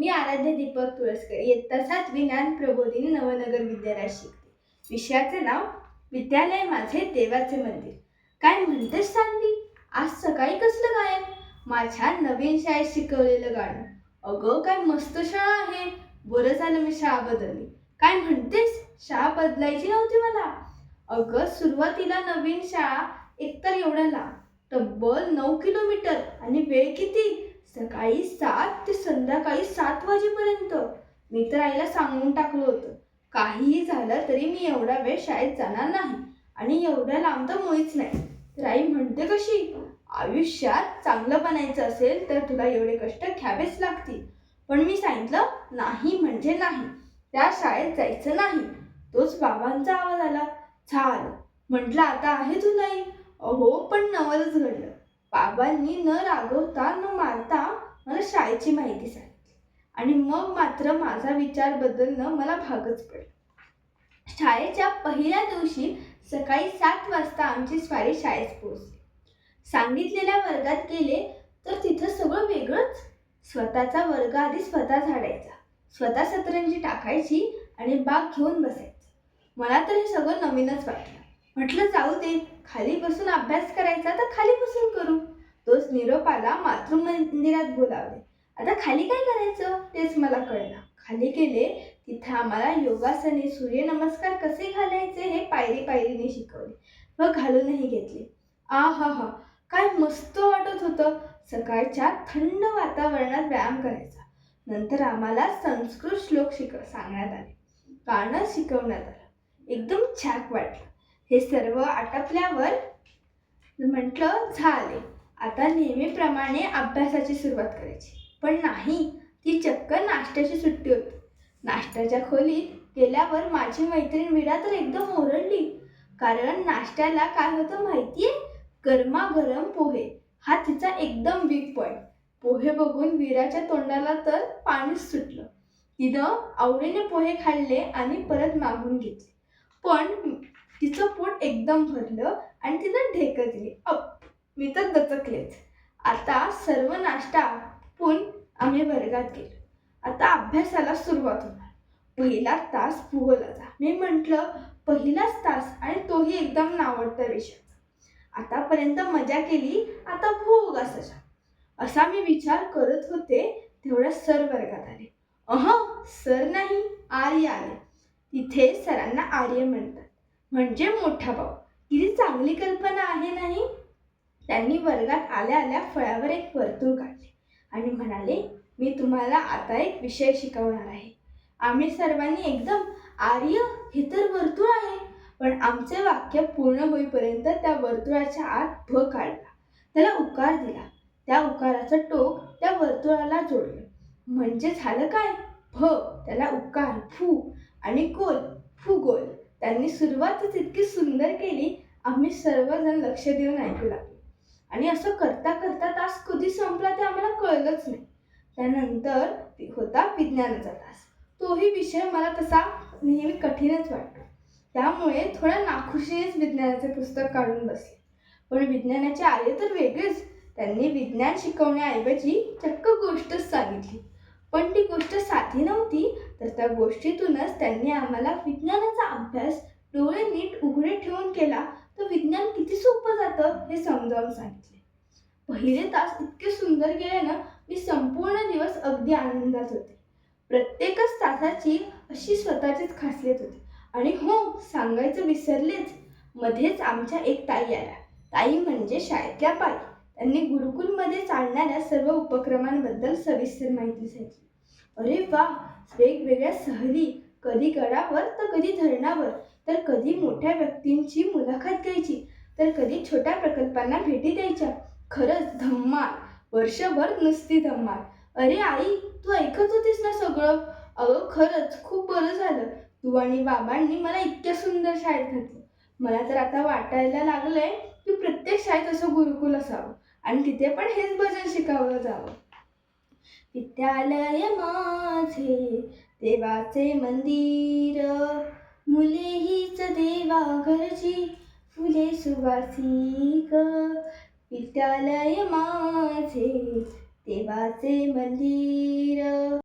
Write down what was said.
मी आराध्य दीपक तुळसकर. इयत्ता सातवी ज्ञान प्रबोधिनी नवनगर विद्यालयात शिकते. विषयाचे नाव विद्यालय माझे देवाचे मंदिर. काय म्हणतेस सांगली आज सकाळी कसलं गायन? माझ्या नवीन शाळेत शिकवलेलं गाणं. अगं काय मस्त शाळा आहे. बरं झालं मी शाळा बदलली. काय म्हणतेस? शाळा बदलायची नव्हती मला. अगं सुरुवातीला नवीन शाळा एकतर एवढ्या लांब तब्बल नऊ किलोमीटर आणि वेळ किती? सकाळी सात ते संध्याकाळी सात वाजेपर्यंत. मी तर आईला सांगून टाकलं होतं. काहीही झालं तरी मी एवढा वेळ शाळेत जाणार नाही आणि एवढ्या लांब तर मुळीच नाही. तर आई म्हणते कशी आयुष्यात चांगलं बनायचं असेल तर तुला एवढे कष्ट घ्यावेच लागतील. पण मी सांगितलं नाही म्हणजे नाही. त्या शाळेत जायचं नाही. तोच बाबांचा आवाज आला. झालं. म्हटलं आता आहे तुला आई. अहो पण नवलच घडलं. बाबांनी न रागवता न मारता मला शाळेची माहिती सांगितली. आणि मग मात्र माझा विचार बदलणं मला भागच पडलं. शाळेच्या पहिल्या दिवशी सकाळी सात वाजता आमची स्वारी शाळेत पोहोचली. सांगितलेल्या वर्गात गेले तर तिथं सगळं वेगळंच. स्वतःचा वर्ग आधी स्वतः झाडायचा. स्वतः सतरंजी टाकायची आणि बाग घेऊन बसायचं. मला तर हे सगळं नवीनच वाटलं. म्हटलं जाऊ दे खाली बसून अभ्यास करायचा तर खाली बसून करू तोच निरोप आला मातृमंदिरात बोलावले. आता खाली काय करायचं? तेच मला कळलं. खाली गेले तिथे आम्हाला योगासने सूर्यनमस्कार कसे घालायचे हे पायरी पायरीने शिकवले व घालूनही घेतले. आ हा हा काय मस्त वाटत होतं. सकाळच्या थंड वातावरणात व्यायाम करायचा. नंतर आम्हाला संस्कृत श्लोक शिक सांगण्यात आले. गाणं शिकवण्यात आलं. एकदम छाक वाटलं. हे सर्व आटपल्यावर म्हटलं झाले. आता नेहमीप्रमाणे अभ्यासाची सुरुवात करायची. पण नाही ती चक्क नाश्त्याची सुट्टी होती. नाश्त्याच्या खोलीत गेल्यावर माझी मैत्रीण विडा तर एकदम ओरडली. कारण नाश्त्याला काय होतं माहितीये? गरमागरम पोहे. हा तिचा एकदम वीक पॉईंट पोहे बघून वीराच्या तोंडाला तर पाणीच सुटलं. तिनं आवडीने पोहे खाल्ले आणि परत मागून घेतले. पण तिचं पोट एकदम भरलं आणि तिनं ढेकं दिली. अप! मी तर दचकलेच आता सर्व नाश्ता आपून आम्ही वर्गात गेलो. आता अभ्यासाला सुरुवात होणार. पहिला तास भूगोलाचा. मी म्हटलं पहिलाच तास आणि तोही एकदम नावडता विषयाचा. आतापर्यंत मजा केली आता भूग असायचा. असा मी विचार करत होते तेवढ्या सर वर्गात आले. अह सर नाही आर्य आले. तिथे सरांना आर्य म्हणतात. म्हणजे मोठा भाऊ. किती चांगली कल्पना आहे नाही? त्यांनी वर्गात आल्या आल्या फळ्यावर एक वर्तुळ काढले आणि म्हणाले मी तुम्हाला आता एक विषय शिकवणार आहे. आम्ही सर्वांनी एकदम आर्य हे तर वर्तुळ आहे पण आमचे वाक्य पूर्ण होईपर्यंत त्या वर्तुळाच्या आत भ काढला. त्याला उकार दिला. त्या उकाराचं टोक त्या वर्तुळाला जोडलं. म्हणजे झालं काय? भ त्याला उकार फू आणि गोल फुगोल. त्यांनी सुरुवातच इतकी सुंदर केली आम्ही सर्वजण लक्ष देऊन ऐकू लागलो. आणि असं करता करता तास कधी संपला ते आम्हाला कळलंच नाही. त्यानंतर होता विज्ञानाचा तास. तोही विषय मला तसा नेहमी कठीणच वाटतो. त्यामुळे थोड्या नाखुशीनेच विज्ञानाचे पुस्तक काढून बसले. पण विज्ञानाचे आले तर वेगळेच. त्यांनी विज्ञान शिकवण्याऐवजी चक्क गोष्टच सांगितली. पण ती गोष्ट साधी नव्हती तर त्या गोष्टीतूनच त्यांनी आम्हाला विज्ञानाचा अभ्यास डोळे नीट उघडे ठेवून केला. तर विज्ञान किती सोपं जातं हे समजावून सांगितले. पहिले तास इतके सुंदर गेले ना मी संपूर्ण दिवस अगदी आनंदात होते. प्रत्येकच तासाची अशी स्वतःचीच खासियत होती. आणि हो सांगायचं विसरलेच. मध्येच आमच्या एक ताई आल्या. ताई म्हणजे शाळेतल्या पाई त्यांनी गुरुकुलमध्ये चालणाऱ्या सर्व उपक्रमांबद्दल सविस्तर माहिती सांगितली. अरे वा वेगवेगळ्या सहली कधी गडावर तर कधी धरणावर. तर कधी मोठ्या व्यक्तींची मुलाखत घ्यायची? तर कधी छोट्या प्रकल्पांना भेटी द्यायच्या? खरंच धम्माल. वर्षभर नुसती धम्माल. अरे आई तू ऐकत होतीस ना सगळं? अगं खरंच खूप बरं झालं. तू आणि बाबांनी मला इतक्या सुंदर शाळेत घातलं. मला तर आता वाटायला लागलंय की प्रत्येक शाळेत असं गुरुकुल असावं आणि तिथे पण हेच भजन शिकावलं जावं. विद्यालय माझे देवाचे मंदिर. मुले हीच देवा घरची. फुले सुवासिक विद्यालय माझे देवाचे मंदिर.